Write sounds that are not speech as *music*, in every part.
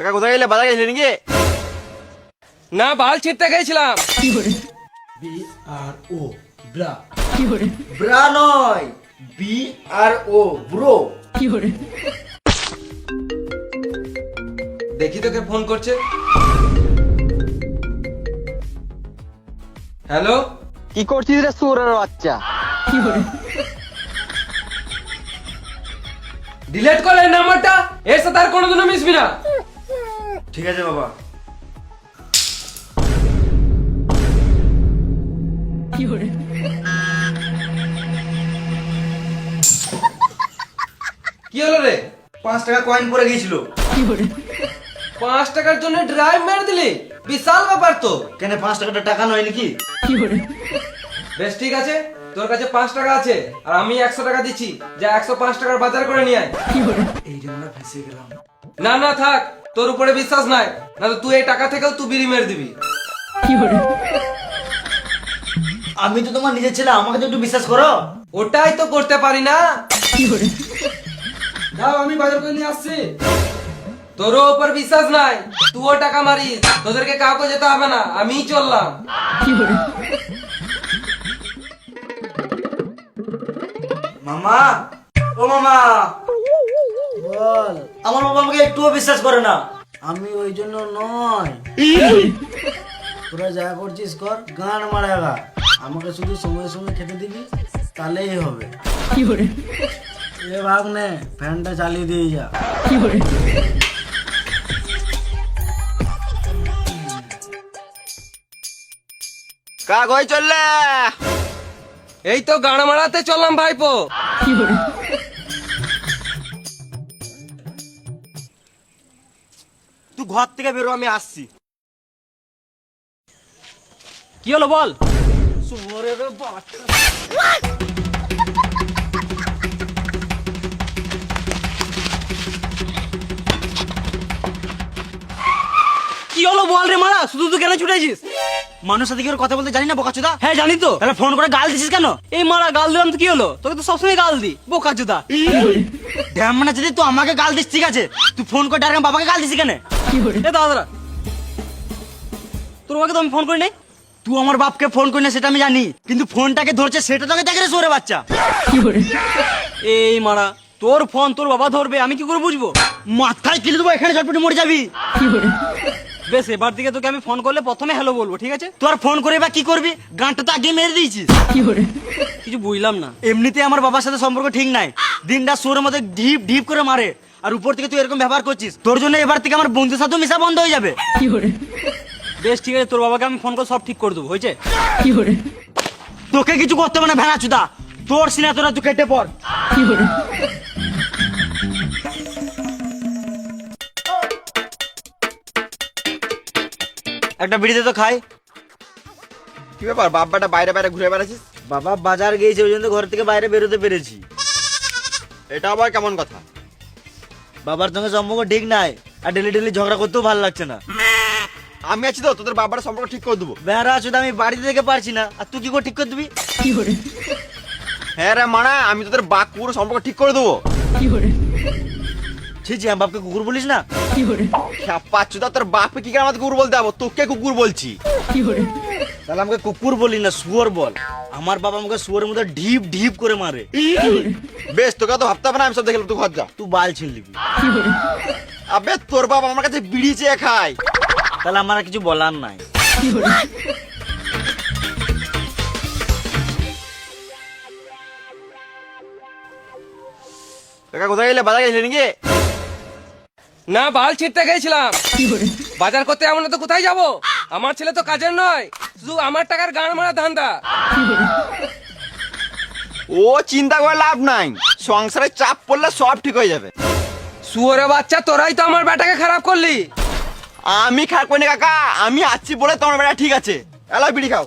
কাকা কোথায় গেলে? বাজার গেছিলে নাকি? না বাল ছিটতে গেছিলাম। B R O bra bra নয় বি আর ও ব্রো দেখি তোকে ফোন করছে। হ্যালো কি করছিস রে সুরের বাচ্চা? ডিলেট করে? এই নাম্বারটা এর সাথে আর কোনোদিনও মিশবি না। ঠিক আছে বাবা। কি হলো? রে? পাঁচ টাকা কয়েন পরে গিয়েছিল। পাঁচ টাকার জন্য ড্রাইভ মেরে দিলি? বিশাল ব্যাপার তো। কেন পাঁচ টাকাটা টাকা নয় নাকি? বেশ ঠিক আছে। তোর কাছে পাঁচ টাকা আছে আর আমি একশো টাকা দিচ্ছি। যা একশো পাঁচ টাকার বাজার করে নিয়ে আয়। এই জন্য ফেসে গেলাম। না না থাক। তোর উপরে বিশ্বাস নাই না তুই এই টাকা থেকেও তুই বিড়ি মেরে দিবি। আমি তো তোমার নিজের ছেলে আমাকে তো একটু বিশ্বাস করো। ওটাই তো করতে পারি না। দাও আমি বাজার করে নিয়ে আসছি। তোরও উপর বিশ্বাস নাই তুইও টাকা মারিস তোদেরকে কাউকে যেতে হবে না আমিই চললাম। মামা ও মামা বল। আমার বাবা আমাকে একটুও বিশ্বাস করে না। আমি ওই জন্য নয়। তোরা যা করছিস কর গান মারাগা আমাকে শুধু সময় সময় খেতে দিবি তাহলেই হবে। এ ভাগ নে ফ্যানটা চালিয়ে দিয়ে যা। কাক হয়ে চললে? এই তো গান মারাতে চললাম ভাইপো। তুই ঘর থেকে বেরো আমি আসছি। কি হলো বল? কি হলো বল রে মারা? শুধু তুই কেন ছুটেছিস মানুষ সাথে কি করে কথা বলতে জানি না বোকাচোদা। হ্যাঁ জানি তো। তাহলে ফোন করে গাল দিছিস কেন? এই মারা গাল দিলাম তো কি হলো? তোকে তো সবসময় গাল দি বোকা চোদা ড্যাম মানে যদি তুই আমাকে গাল দিস ঠিক আছে? তুই ফোন করে ডাইরেক্ট বাবাকে গাল দিছিস কেন? এ দাদা তোর বাবাকে তো আমি ফোন করি নাই তুই আমার বাপকে ফোন করি না সেটা আমি জানি। কিন্তু ফোনটাকে ধরছে সেটা তোকে দেখে রে সোরে বাচ্চা। এই মারা তোর ফোন তোর বাবা ধরবে আমি কি করে বুঝব? মাথায় কিলে দেবো এখানে ঝটপটে মরে যাবি। বেশ, এবার থেকে তোকে আমি ফোন করলে প্রথমে হ্যালো বলব, ঠিক আছে? তুই আর ফোন করে বা কি করবি? গানটা তো আগে মেরে দিয়েছিস। কিছু বুঝলাম না। এমনিতে আমার বাবার সাথে সম্পর্ক ঠিক নাই। দিনটা সোরের মধ্যে ঢিপ ঢিপ করে মারে। আর উপর থেকে তুই এরকম ব্যবহার করছিস। তোর জন্য এবার থেকে আমার বন্ধুর সাথে মিশা বন্ধ হয়ে যাবে। বেশ, ঠিক আছে, তোর বাবাকে আমি ফোন করে সব ঠিক করে দেবো, হয়েছে? তোকে কিছু করতে হবে না ভেড়া চুদা তোর সিনা তোরা তুই কেটে পড়। একটা বিড়িতে তো খাই। কি ব্যাপার বাপ্পাটা বাইরে বাইরে ঘুরে বেড়াচ্ছিস? বাবা বাজার গিয়েছে ওই জন্য ঘর থেকে বাইরে বেরোতে পেরেছি। এটা আবার কেমন কথা? বাবার সঙ্গে সম্পর্ক ঠিক নাই আর ডেলি ডেলি ঝগড়া করতেও ভালো লাগছে না। আমি আছি তো তোদের বাবার সম্পর্ক ঠিক করে দেবো। বেড়া চুদা আমি বাড়িতে থেকে পারছি না আর তুই কি করে ঠিক করে দিবি? হ্যাঁ রে মানা আমি তোদের বাক পুরো সম্পর্ক ঠিক করে দেবো। ছি ছি আমার বাপকে কুকুর বলিস না? তোর বাপকে কি করে আমাদের কুকুর বলতে যাব? তোকে কুকুর বলছি। তাহলে আমাকে কুকুর বলি না শুয়োর বল। আমার বাবা আমাকে শুয়োরের মধ্যে ঢিপ ঢিপ করে মারে। বেশ তোকে তো ভাবতে হবে না আমি সব তুই ঘর যা। তুই বাল ছিঁড়লিবি আবে তোর বাবা আমার কাছে বিড়ি চেয়ে খায়। তাহলে আমার আর কিছু বলার নাই। কাকা কোথায় গেলে? বাজার গেছিলে নাকি? না বাল ছিটতে গেছিলাম। বাজার করতে এমন তো কোথায় যাব? আমার ছেলে তো কাজের নয় শুধু আমার টাকার গান মারা ধান্দা। ও চিন্তা করে লাভ নাই সংসারে চাপ পড়লে সব ঠিক হয়ে যাবে। শুয়োরে বাচ্চা তোরাই তো আমার বেটাকে খারাপ করলি। আমি খারাপ করিনি কাকা আমি আছি বলে তোমার বেটা ঠিক আছে। এলা বিড়ি খাও।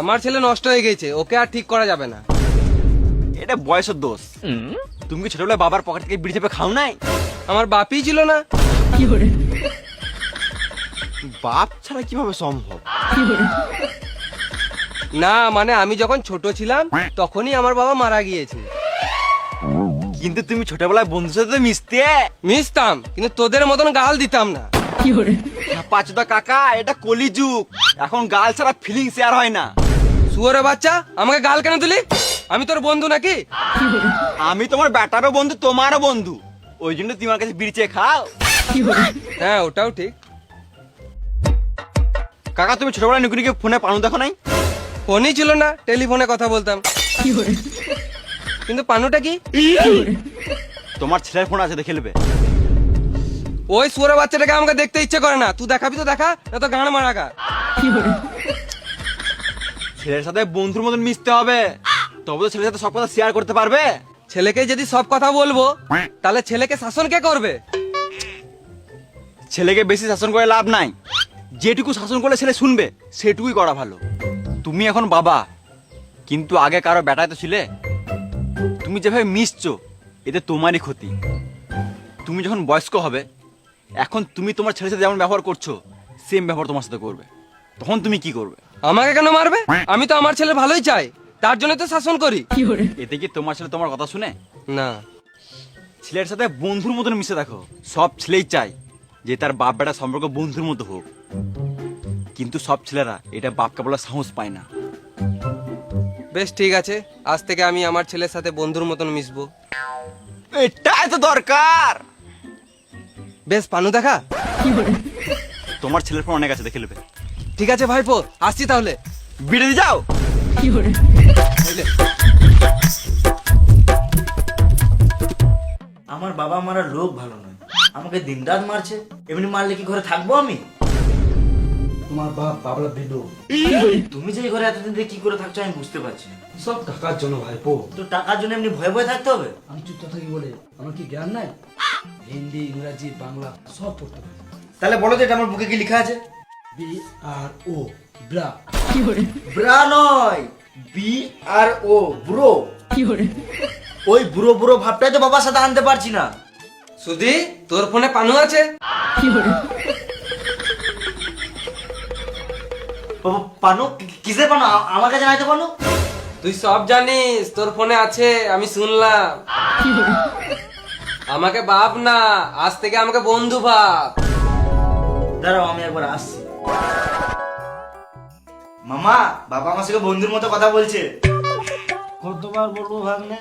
আমার ছেলে নষ্ট হয়ে গেছে ওকে আর ঠিক করা যাবে না। এটা বয়সের দোষ। তুমি কি ছোটবেলায় বাবার পকেট থেকে বিড়ি চেপে খাও নাই? আমার বাপই ছিল না। কি করে? বাপ ছাড়া কীভাবে সম্ভব? না মানে আমি যখন ছোট ছিলাম তখনই আমার বাবা মারা গিয়েছে। কিন্তু তুমি ছোটবেলায় বন্ধুর সাথে মিশতে? মিশতাম কিন্তু তোদের মতন গাল দিতাম না। কি করে? পাঁচদা কাকা এটা কলিযুগ। এখন গাল ছাড়া ফিলিং শেয়ার হয় না। শুয়োরে বাচ্চা আমাকে গাল কেন দিলি? আমি তোর বন্ধু নাকি? আমি তোমার ব্যাটারও বন্ধু তোমারও বন্ধু। ওই জন্য তুমি আমার কাছে বিড়ি চেয়ে খাও। হ্যাঁ ওটাও ঠিক। কাকা তুমি ছোটবেলায় নুকুনিকে ফোনে পানু দেখো নাই? ফোনই ছিল না টেলিফোনে কথা বলতাম। কিন্তু পানুটা কি? তোমার ছেলের ফোন আছে দেখে নেবে। ওই শুয়োরে বাচ্চাটাকে আমাকে দেখতে ইচ্ছে করে না। তুই দেখাবি তো দেখা না তো গান মারাকা ছেলের সাথে বন্ধুর মতন মিশতে হবে। তবে তো ছেলের সাথে সব কথা শেয়ার করতে পারবে? ছেলেকে যদি সব কথা বলব তাহলে ছেলেকে শাসন কে করবে? ছেলেকে বেশি শাসন করে লাভ নাই। যেটুকু শাসন করলে ছেলে শুনবে সেটুকুই করা ভালো। তুমি এখন বাবা কিন্তু আগে কারও বেটায় তো ছিলে। তুমি যেভাবে মিশছো এতে তোমারই ক্ষতি। তুমি যখন বয়স্ক হবে এখন তুমি তোমার ছেলের সাথে যেমন ব্যবহার করছ সেম ব্যবহার তোমার সাথে করবে। তখন তুমি কি করবে? আমাকে কেন মারবে? আমি তো আমার ছেলে ভালোই চাই। তার জন্য তো শাসন করি। এতে কি তোমার ছেলে তোমার কথা শুনে? না। ছেলের সাথে বন্ধুর মতন মিশে দেখো সব ছেলেই চায় যে তার বাপ বেটা সম্পর্ক বন্ধুর মতো হোক। কিন্তু সব ছেলেরা এটা বাপকে বলার সাহস পায় না। বেশ ঠিক আছে। আজ থেকে আমি আমার ছেলের সাথে বন্ধুর মতন মিশবো। এটাই তো দরকার! বেশ পানু দেখা। তোমার ছেলের ফোন অনেক আছে দেখে নেবে। ঠিক আছে ভাইপো আসছি তাহলে। বিড়ে দিয়ে আমার বাবা মারা লোক ভালো নয়। আমাকে দিনরাত মারছে এমনি মারলে কি ঘরে থাকব আমি? তোমার বাপ বাবলা ভিডো তুমি যে ঘরে এতদিন ধরে কি করে থাকছো আমি বুঝতে পারছি না। সব টাকার জন্য ভাইপো তো টাকার জন্য এমনি ভয়ে ভয়ে থাকতে হবে? আমি চুপ থাকি বলে আমার কি জ্ঞান নাই? হিন্দি ইংরাজি বাংলা সব পড়তে পারি তাহলে বলো যে এটা আমার বুকে কি লেখা আছে? B R O bra bra নয় বি আর ও ব্রো ওই বুড়ো বুড়ো ভাবটাই তো বাবার সাথে আনতে পারছি না। সুধি তোর ফোনে পানু আছে? বাবা, পানু কি- কিসের পানু? আ- আমার কাছে নাই তো পানু। তুই সব জানিস তোর ফোনে আছে আমি শুনলাম। আমাকে বাপ না আজ থেকে আমাকে বন্ধু ভাব। দাঁড়াও আমি একবার আসছি। মামা বাবা আমার সঙ্গে বন্ধুর মতো কথা বলছে। কতবার বলব ভাগ্নে?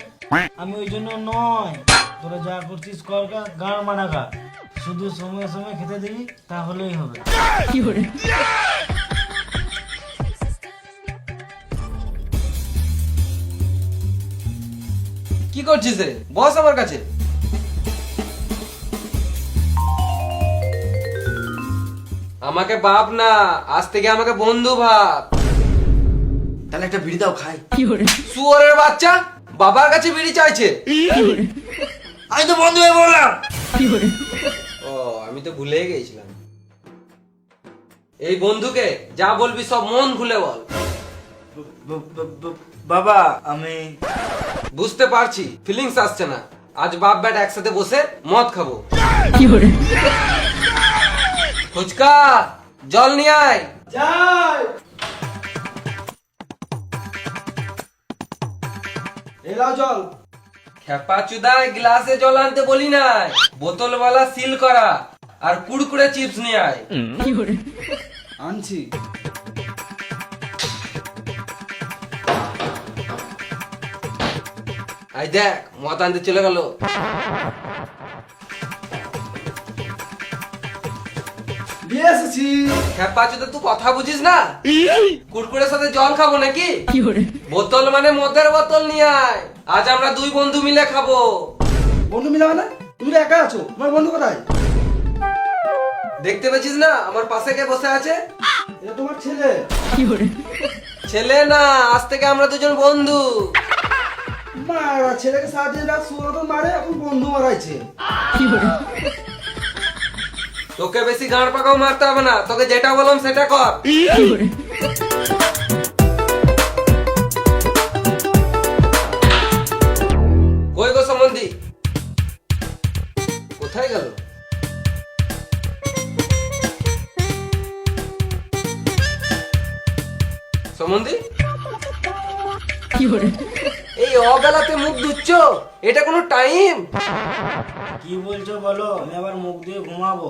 আমি ওই জন্য নয়। তোরা যা করছিস কর গা গান মানা গা। শুধু সময় সময় খেতে দিবি তাহলেই হবে। কি করছিস রে? বস আমার কাছে। আমাকে বাপ না আজ থেকে আমাকে বন্ধু ভাব। তাহলে একটা বিড়ি দাও খাই। শুয়োরের বাচ্চা? বাবার কাছে বিড়ি চাইছে। আমি তো বন্ধু হয়ে বললাম ও আমি তো ভুলে গেছিলাম। এই বন্ধুকে যা বলবি সব মন খুলে বল। বাবা আমি বুঝতে পারছি ফিলিংস আসছে না। আজ বাপ ব্যাট একসাথে বসে মদ খাব। ফুচকা জল নিয়ে আয়। যাই। এলাও জল। খেপা চুদায় গ্লাসে জল আনতে বলি নাই। বোতলওয়ালা সিল করা আর কুড়কুড়ে চিপস নিয়ে আয়। আনছি। আই দেখ মদ আনতে চলে গেল। এসেছি। খেপা চুদা তুই কথা বুঝিস না? কুড়কুড়ের সাথে জল খাব নাকি? বোতল মানে মদের বোতল নিয়ে আয়। আজ আমরা দুই বন্ধু মিলে খাব। বন্ধু মিলাবে না তুমি একা আছো তোমার বন্ধু কোথায়? দেখতে পেয়েছিস না? আমার পাশে কে বসে আছে? এটা তোমার ছেলে। ছেলে না আজ থেকে আমরা দুজন বন্ধু। মারা ছেলেকে সাহায্য না সুরত মারে এখন বন্ধু মারাইছে। তোকে বেশি গাঁড় পাকাও মারতে হবে না তোকে যেটা বললাম সেটা কর। কই গো সম্বন্ধি? কোথায় গেল? সম্বন্ধি? এই অবেলাতে মুখ ধুচ্ছ? এটা কোনো টাইম? কি বলছো বলো? আমি আবার মুখ দিয়ে ঘুমাবো।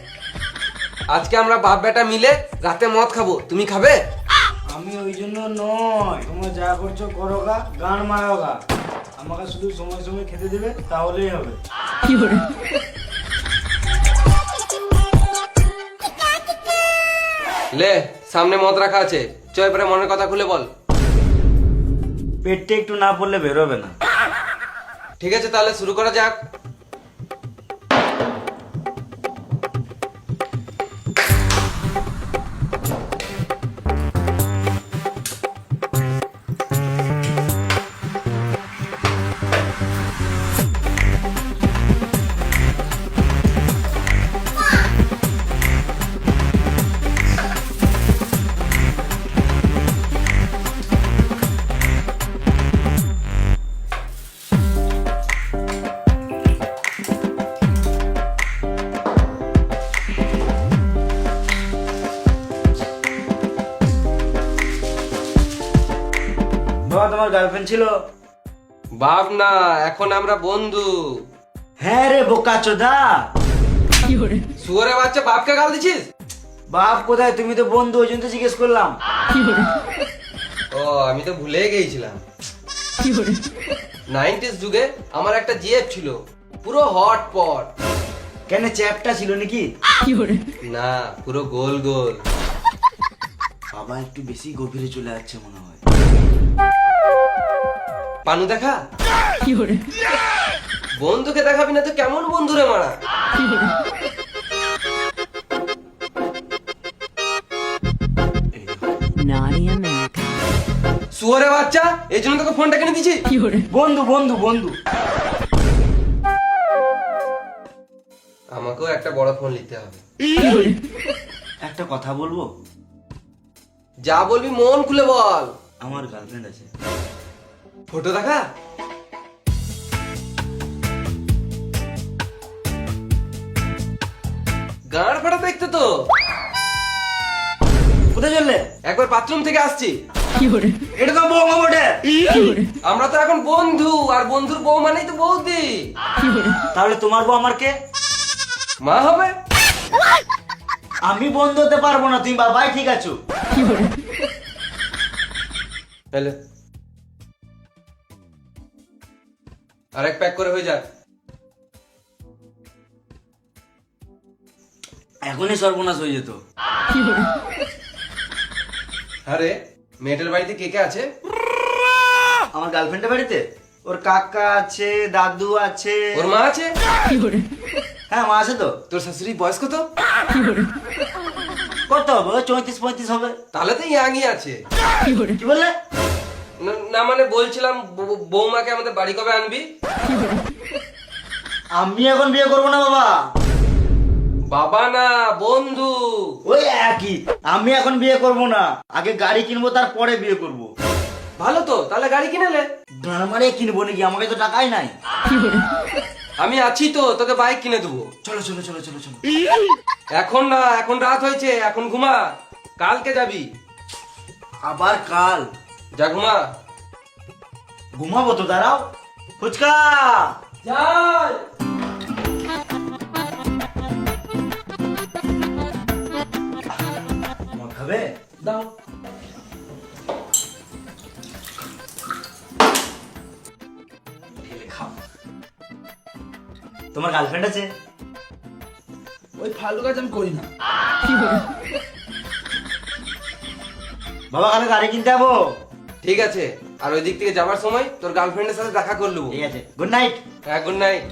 *laughs* আজকে আমরা বাপ বেটা মিলে রাতে মদ খাব। তুমি খাবে? আমি ওই জন্য নয়। তোমরা যা করছ করো গা গান মারাও গা। আমাকে শুধু সময় সময় খেতে দেবে তাহলেই হবে। লে সামনে মদ রাখা আছে। চয় পরে মনের কথা খুলে বল। পেটটা একটু না পড়লে বেরোবে না। ঠিক আছে তাহলে শুরু করা যাক। গার্লফ্রেন্ড ছিল। বাপ না এখন আমরা বন্ধু। হ্যাঁ রে বোকা চোদা। শুয়ারে বাচ্চা বাপকে গাল দিছিস বাপ কোথায়? তুমি তো বন্ধু ওই জন্য তো জিজ্ঞেস করলাম। ও আমি তো ভুলে গিয়েছিলাম। নাইনটিস যুগে আমার একটা জিএফ ছিল। পুরো হট পট। কেন চ্যাপটা ছিল নাকি? না পুরো গোল গোল। বাবা একটু বেশি গভীরে চলে যাচ্ছে মনে হয়। পানু দেখা? বন্ধুকে দেখাবি না তো কেমন বন্ধু রে মারা. শুয়ারে বাচ্চা এই জন্য তোকে ফোনটা কিনে দিছি বন্ধু বন্ধু বন্ধু। আমাকেও একটা বড় ফোন নিতে হবে। একটা কথা বলব? যা বলবি মন খুলে বল। আমার গার্লফ্রেন্ড আছে। ফটো দেখা? গাঁড় ফাটা দেখতে তো। কোথায় চললে একবার বাথরুম থেকে আসছি। এটা তো বৌমা বটে। আমরা তো এখন বন্ধু আর বন্ধুর বউ মানেই তো বৌদি। তাহলে তোমার বউ আমার কে? মা হবে। আমি বন্ধু হতে পারব না তুমি বাবাই ঠিক আছো। হ্যালো আরেক প্যাক করে হয়ে যাক। এখনই সর্বনাশ হয়ে যেত। আরে মেয়েটার বাড়িতে কে কে আছে? আমার গার্লফ্রেন্ডের বাড়িতে? ওর কাকা আছে দাদু আছে। ওর মা আছে? হ্যাঁ মা আছে তো। তোর শাশুড়ি বয়স কত? কত হবে? চৌত্রিশ পঁয়ত্রিশ হবে। তাহলে তো ইয়াংই আছে। কি বললে? না- মানে বলছিলাম বৌমাকে আমাদের বাড়ি কবে আনবি? আমি এখন বিয়ে করব না বাবা। বাবা না বন্ধু। ওই একই আমি এখন বিয়ে করব না। আগে গাড়ি কিনবো তারপরে বিয়ে করব। ভালো তো তাহলে গাড়ি কিনেলে মানে কিনবো নাকি? আমাকে তো টাকাই নাই। আমি আছি তো তোকে বাইক কিনে দেবো। চলো চলো চলো চলো চলো। এখন না এখন রাত হয়েছে এখন ঘুমা। কালকে যাবি। আবার কাল। যা ঘুমা। ঘুমাবো তো দাঁড়াও। ফুচকা! যাই খাবে? দাও। তোমার গার্লফ্রেন্ড আছে? ওই ফালতু কাজ আমি করি না। বাবা কালে গাড়ি কিনতে যাব? ঠিক আছে। আর ওই দিক থেকে যাবার সময় তোর গার্লফ্রেন্ডের সাথে দেখা করলু ঠিক আছে। গুড নাইট হ্যাঁ গুড নাইট